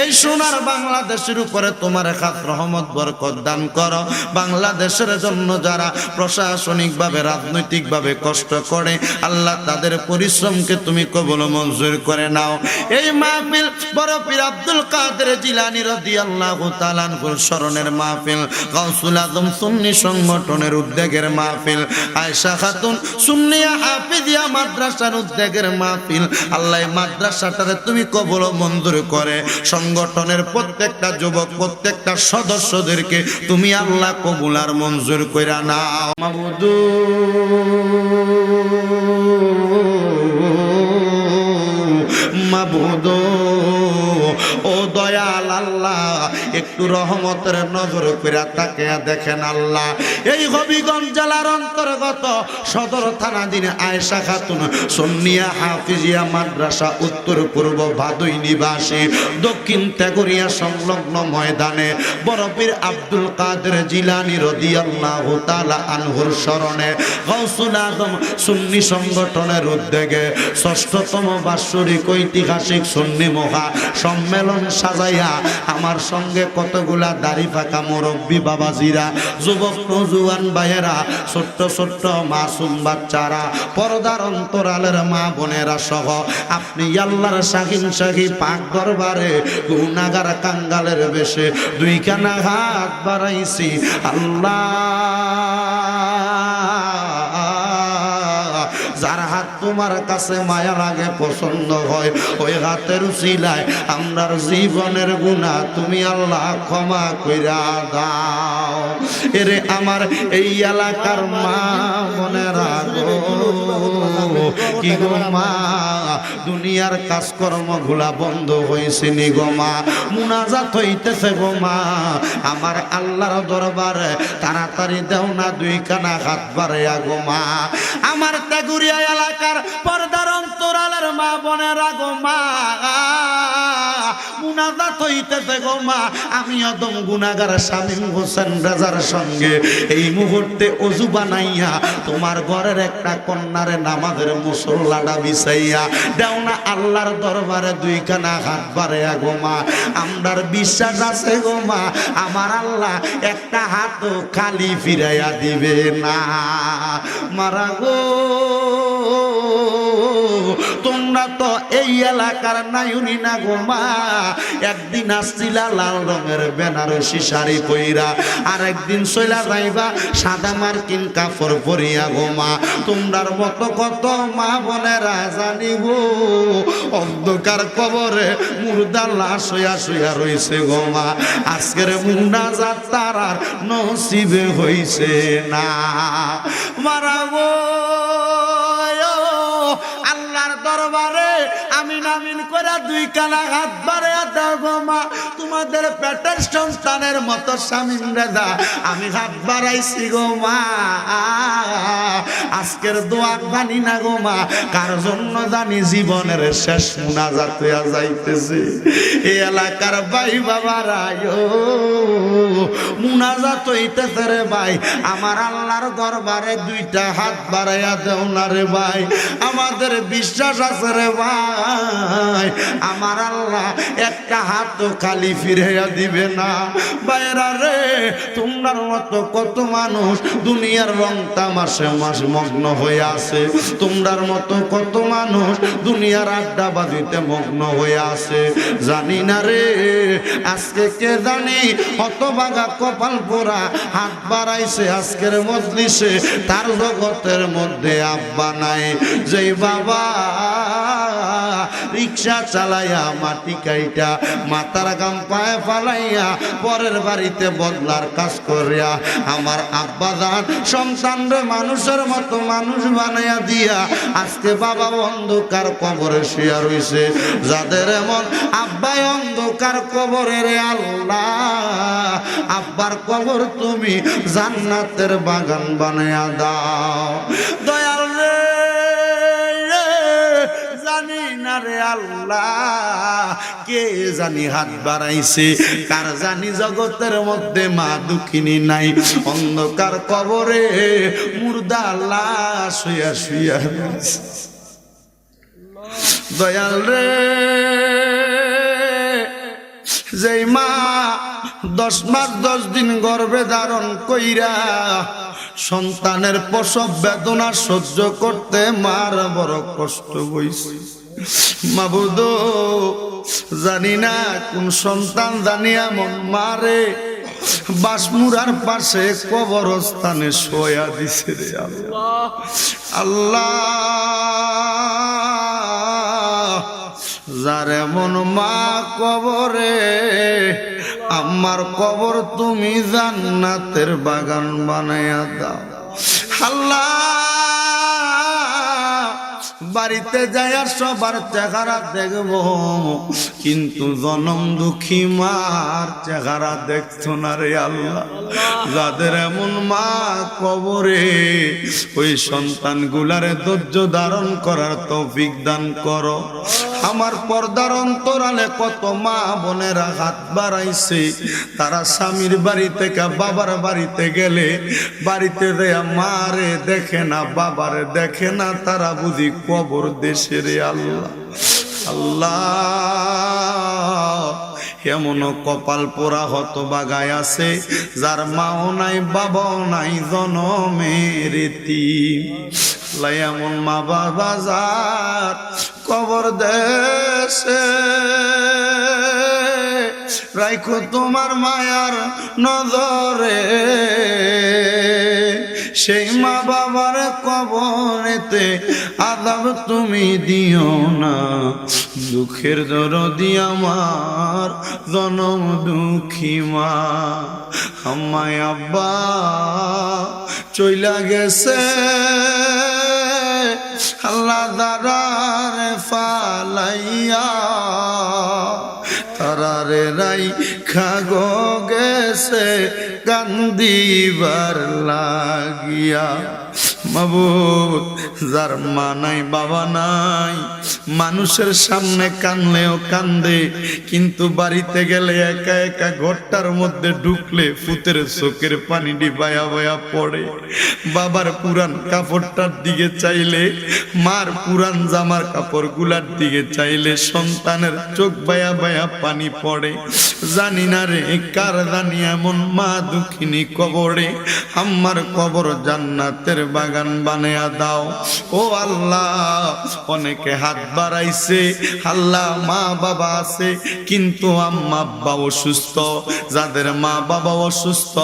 এই সোনার বাংলাদেশের উপরে তোমার খাত রহমত, বরকত দান করো। বাংলাদেশের জন্য যারা প্রশাসনিকভাবে, রাজনৈতিকভাবে কষ্ট করে, আল্লাহ তাদের পরিশ্রমকে তুমি কবল মঞ্জুর করে নাও। এই মাহফিল বড় পীর আব্দুল কাদের জিলানি রাদিয়াল্লাহু তাআলার স্মরণের মাহফিল, গাউসুল আজম সুন্নি সংগঠনের উদ্যোগের মাহফিল, আয়েশা খাতুন সুন্নিয়া হাফিজিয়া মাদ্রাসার উদ্যোগের মাহফিল, আল্লাহ মাদ্রাসাটারে তুমি কবল মঞ্জুর করে। সংগঠনের প্রত্যেকটা যুবক প্রত্যেকটা সদস্যদেরকে তুমি আল্লাহ কবুলার মঞ্জুর কইরা নাও। মাবুদু। ও দয়াল আল্লাহ, একটু রহমতের নজর করে তাকে দেখেন আল্লাহ। এই হবিগঞ্জ জেলার অন্তর্গত সদর থানাধীন আয়েশা খাতুন, সন্নিয়া হাফিজিয়া মাদ্রাসা, উত্তর পূর্ব ভাদুই নিবাসী, দক্ষিণ তেগরিয়া সংলগ্ন ময়দানে বরফির আব্দুল কাদের জিলানি রদিয়াল্লাহু তাআলা আনহুর স্মরণে গৌসুল আজম সুন্নি সংগঠনের উদ্যোগে ষষ্ঠতম বাৎসরিক ঐতিহাসিক সুন্নি মহা সম্মেলন সাজাইয়া। আমার সঙ্গে কতগুলা দাড়ি ফাঁকা মুরব্বী বাবাজিরা, যুবক নজুয়ান ভাইয়েরা, ছোট্ট ছোট্ট মাসুম বাচ্চারা, পর্দার অন্তরালের মা বোনেরা সহ, আপনি আল্লাহর শাহিন শাহী পাক দরবারে গুনাগার কাঙ্গালের বেশে দুইখানা হাত বাড়াইছি। আল্লাহ তোমার কাছে মায়া লাগে পছন্দ হয়। ওই হাতের উচিলায় আমরার জীবনের গুণা তুমি আল্লাহ ক্ষমা কইরা দাও। এরে আমার এই এলাকার মা বোনেরা গো, কি গো মা? দুনিয়ার কাজকর্মগুলা বন্ধ হয়েছে নি গো মা। মুনাজাত হইতেছে গো মা। আমার আল্লাহর দরবারে তাড়াতাড়ি দেও না দুই কানা হাত বাড়াইয়া গো মা। আমার তেগুরিয়া এলাকার পর্দার অন্তরালের মা বোনেরা গো মা। মুনাজাত হইতেছে গো মা। হোসেন সঙ্গে এই মুহূর্তে তোমার ঘরের একটা কন্যারে বিছাইয়া দেও না আল্লাহর দরবারে দুইখানা হাত বাড়াইয়া গো মা। আমরার বিশ্বাস আছে গো মা। আমার আল্লাহ একটা হাত খালি ফিরাইয়া দিবে না। মারা গো। তোমরা তো এই এলাকার নায়ুনি না গো মা। একদিন আসছিলা লাল রঙের বেনারসি শাড়ি পইরা আর একদিন সইলা যাইবা সাদা মার্কিন কাপড় পরিয়া গো মা। তোমরার মতো কত মা বোনেরা জানি গো। অন্ধকার কবরে মুর্দা লাশ হইয়া শুয়া রইছে গো মা। আজকের মুন্ডা যাত্রার আর নসিবে হইছে না। মারা আল্লাহর দরবারে আমিন আমিন করে দুই কানা হাত দাও গো মা। তোমাদের পেটের সন্তানের মতো স্বামী রেদা আমি হাত বাড়াইছি গো মা। আজকের দোয়া জানি না গো মা, কার জন্য জানি জীবনের শেষ মুনাজাত হইয়া যাইতেছে। এই এলাকার বাই ভাই বাবারা মুনাজাত হইতেছে রে ভাই। আমার আল্লাহর দরবারে দুইটা হাত বাড়াইয়া দেও না রে ভাই। আমাদের বিশ্বাস আছে রে ভাই। আমার আল্লাহ একটা হাত তো খালি ফিরাইয়া দিবে না। বাইরা রে, তোমরার মতো কত মানুষ দুনিয়ার রং তামাশে মাস মগ্ন হয়ে আছে। তোমরার মতো কত মানুষ দুনিয়ার আড্ডা বাজিতে মগ্ন হয়ে আছে। জানি না রে, আজকে কে জানি হতবাগা কপাল পোড়া হাত বাড়াইছে আজকের মজলিসে তার জগতের মধ্যে আব্বা নাই। যেই বাবা রিক্সা চালাইয়া মাটি কাইটা, মাথার গাম পায়ে ফালাইয়া পরের বাড়িতে বদলার কাজ করিয়া আমার আব্বা দান সন্তান রে মানুষের মতো মানুষ বানাইয়া দিয়া আজকে বাবা অন্ধকার কবরে শুয়া রইছে। যাদের এমন আব্বাই অন্ধকার কবরে রে আল্লাহ, আব্বার কবর তুমি জান্নাতের বাগান বানাইয়া দাও। দয়াল কে জানি হাত বাড়াইছে? কার জানি জগতের মধ্যে মা নাই? অন্ধকার কবরে মুর্দা লাশ রয়েছে। দয়াল রে, যেই মা দশ মাস দশ দিন গর্ভে ধারণ কইরা সন্তানের প্রসব বেদনা সহ্য করতে মার বড় কষ্ট হইছে। মাবুদ, জানি না কোন সন্তান, জানি এমন মারে। বাসমুরার পাশে কবরস্থানে শোয়া দিছে রে আল্লাহ। আল্লাহ, যার এমন মা কবরে, আমার কবর তুমি জান্নাতের বাগান বানাইয়া দাও। আল্লাহ। বাড়িতে যায় সবার চেহারা দেখব। কিন্তু জনম দুঃখী মার চেহারা দেখছ না রে আল্লাহ। যাদের এমন মা কবরে, ওই সন্তান গুলারে ধৈর্য ধারণ করার তৌফিক দান করো। আমার পর্দার অন্তরালে কত মা বোনেরা হাত বাড়াইছে। তারা স্বামীর বাড়ি থেকে বাবার বাড়িতে গেলে বাড়িতে দেয়া মারে দেখে না, বাবারে দেখে না, তারা বুঝি কবর দেশে রে আল্লাহ। আল্লাহ, এমন কপাল পোড়া হত বাগায় আছে, যার মাও নাই, বাবাও নাই, জনমের তিম লাই এমন মা বাবা যার কবর দেশে। রাইখো তোমার মায়ার নজরে। সেই মা বাবার কবরেতে আদাব তুমি দিও না। দুঃখের দরদি আমার, জনম দুঃখী মা। আমায় আব্বা, চইলা গেছে। আল্লাহ দারার ফালাইয়া তারারে রাই খাগো গেছে গান্ধীবার লাগিয়া। মাবুদ যার মা নাই, বাবা নাই। মানুষের সামনে কানলেও কান্দে, কিন্তু বাড়িতে গেলে একা একা ঘরটার মধ্যে ঢুকলে ফুতের চোখের পানি ডিবায়া বয়া পড়ে। বাবার পুরান কাপড়টার দিকে চাইলে, মার পুরান জামার কাপড়গুলার দিকে চাইলে সন্তানের চোখ বায়া বায়া পানি পড়ে। জানি না রে কার জানি এমন মা দুঃখিনী কবরে। আমার কবর জান্নাতের বাগান বানায়া দাও। ও আল্লাহ, অনেকে হাত বাড়াইছে। আল্লাহ, মা বাবা আছে, কিন্তু আম্মা আব্বা অসুস্থ। যাদের মা বাবা অসুস্থ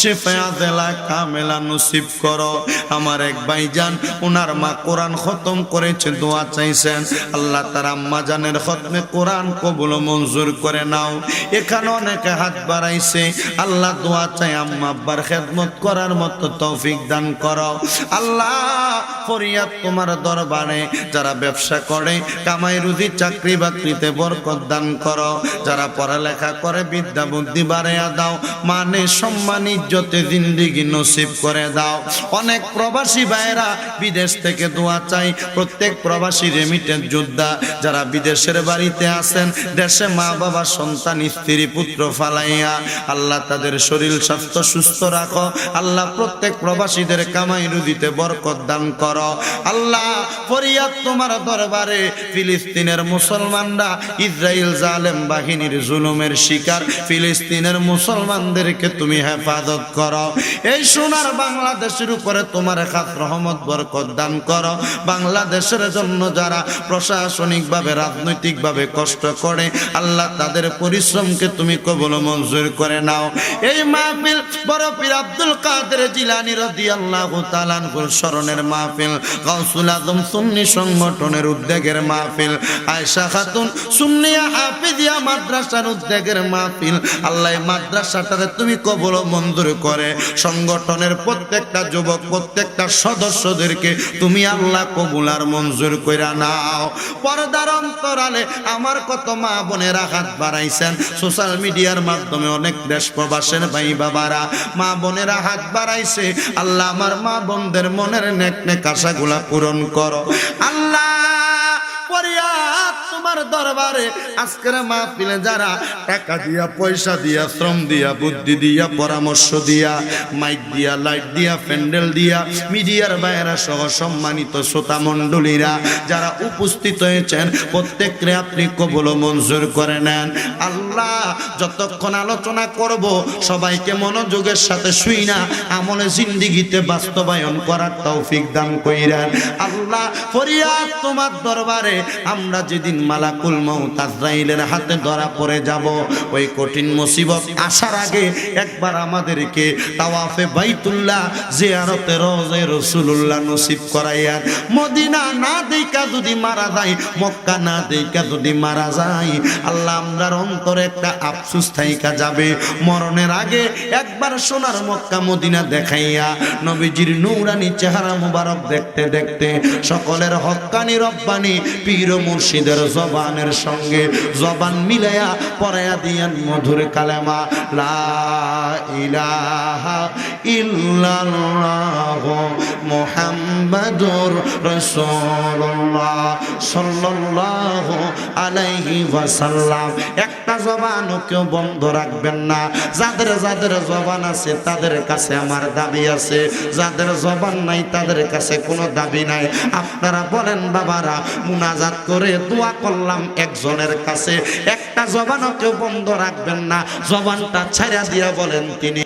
শেফায়া দেলা কামেলা নসিব করো। আমার এক ভাইজান ওনার মা কোরআন খতম করেছে, দোয়া চাইছেন। আল্লাহ তার আম্মা জানের খতমে কোরআন কবুল মঞ্জুর করে নাও। এখানে অনেকে হাত বাড়াইছে। আল্লাহ দোয়া চাই আম্মা আব্বার খেদমত করার মতো তৌফিক দান করো। আল্লাহ ফরিয়াদ তোমার দরবারে। যারা ব্যবসা করে, কামাই রুজি, চাকরি বাকরিতে বরকত দান করো। যারা পড়ালেখা করে, বিদ্যা বুদ্ধি বাড়াইয়া দাও। মানে সম্মান, ইজ্জতে জিন্দিগি নসিব করে দাও। অনেক প্রবাসী ভাইরা বিদেশ থেকে দোয়া চাই প্রত্যেক প্রবাসী রেমিটেন্স যোদ্ধা যারা বিদেশের বাড়িতে আছেন, দেশে মা বাবা, সন্তান, স্ত্রী, পুত্র ফালাইয়া, আল্লাহ তাদের শরীর স্বাস্থ্য সুস্থ রাখো। আল্লাহ প্রত্যেক প্রবাসীদের কামাই রুদিতে বরকত দান করো। আল্লাহ, ফরিয়াদ তোমার দরবারে ফিলিস্তিনের মুসলমানরা ইসরায়েল জালেম বাহিনীর জুলুমের শিকার, ফিলিস্তিনের মুসলমানদেরকে তুমি হেফাজত করো। এই সোনার বাংলাদেশের উপরে তোমার খাত রহমত, বরকত দান করো। বাংলাদেশের জন্য যারা প্রশাসনিকভাবে, রাজনৈতিকভাবে কষ্ট করে, আল্লাহ তাদের পরিশ্রমকে তুমি কবল মঞ্জুর করে নাও। এই মাহফিল বড় পীর আব্দুল কাদের জিলানি রাদিয়াল্লাহু তাআলা আনহুর স্মরণের মাহফিল, গাউসুল আজম সুন্নি সংগঠনের উদ্যোগের মাহফিল, আয়েশা খাতুন সুন্নিয়া হাফিজিয়া মাদ্রাসার উদ্যোগের মাহফিল। আল্লাহ মাদ্রাসাটারে তুমি কবল মঞ্জুর করে। সংগঠনের প্রত্যেকটা যুবক, প্রত্যেকটা সদস্যদেরকে তুমি আল্লাহ কবুল আর মঞ্জুর কইরা নাও। পর্দার অন্তরালে আমার কত মা বোনেরা হাত বাড়াইছেন। সোশ্যাল মিডিয়ার মাধ্যমে অনেক দেশ প্রবাসের ভাই বাবারা মা বোনেরা হাত বাড়াইছে। আল্লাহ আমার মা বোনদের মনের নেক নেক আশাগুলা পূরণ করো। আল্লাহ আমার দরবারে। আজকের মাহফিলে যারা টাকা দিয়া, পয়সা দিয়া, শ্রম দিয়া, বুদ্ধি দিয়া, পরামর্শ দিয়া, মাইক দিয়া, লাইট দিয়া, প্যান্ডেল দিয়া, মিডিয়ার বাইরা সহ সম্মানিত শ্রোতা মণ্ডলীরা, যারা উপস্থিত হয়েছেন প্রত্যেককে আপনি কবল মঞ্জুর করে নেন। আল্লাহ, যতক্ষণ আলোচনা করব, সবাইকে মনোযোগের সাথে শুই না, আমলে জিন্দিগিতে বাস্তবায়ন করার তৌফিক দান কইরেন। আল্লাহ, ফরিয়াদ তোমার দরবারে, আমরা যেদিন মালাকুল মৌত আজরাইলের হাতে ধরা পড়ে যাব। ওই কঠিন মুসিবত আসার আগে একবার আমাদেরকে তাওয়াফে বাইতুল্লাহ জিয়ারতে রোজে রসুল্লাহ নসিব করাইয়ার মদিনা না দেখা যদি মারা যায়, মক্কা না দেখা যদি মারা যায়, আল্লাহ আমরার অন্তরে একটা আফসুস থাইকা যাবে। মরণের আগে একবার সোনার মক্কা মদিনা দেখাইয়া নবীজির নৌরানি চেহারা মুবারক দেখতে দেখতে সকলের হক্কানি রব্বানি পীর মুর্শিদের জবানের সঙ্গে জবান মিলাইয়া পড়াইয়া দিয়ান মধুর কালেমা লা ইলাহা ইল্লাল্লাহ মুহাম্মাদুর রাসূলুল্লাহ সাল্লাল্লাহু আলাইহি ওয়াসাল্লাম। একটা জবানও কেউ বন্ধ রাখবেন না। যাদের যাদের জবান আছে, তাদের কাছে আমার দাবি আছে। যাদের জবান নাই, তাদের কাছে কোনো দাবি নাই। আপনারা বলেন, বাবারা, মুনাজাত করে দোয়া করলাম একজনের কাছে। একটা জবানও কেউ বন্ধ রাখবেন না। জবানটা ছাড়া দিয়া বলেন তিনি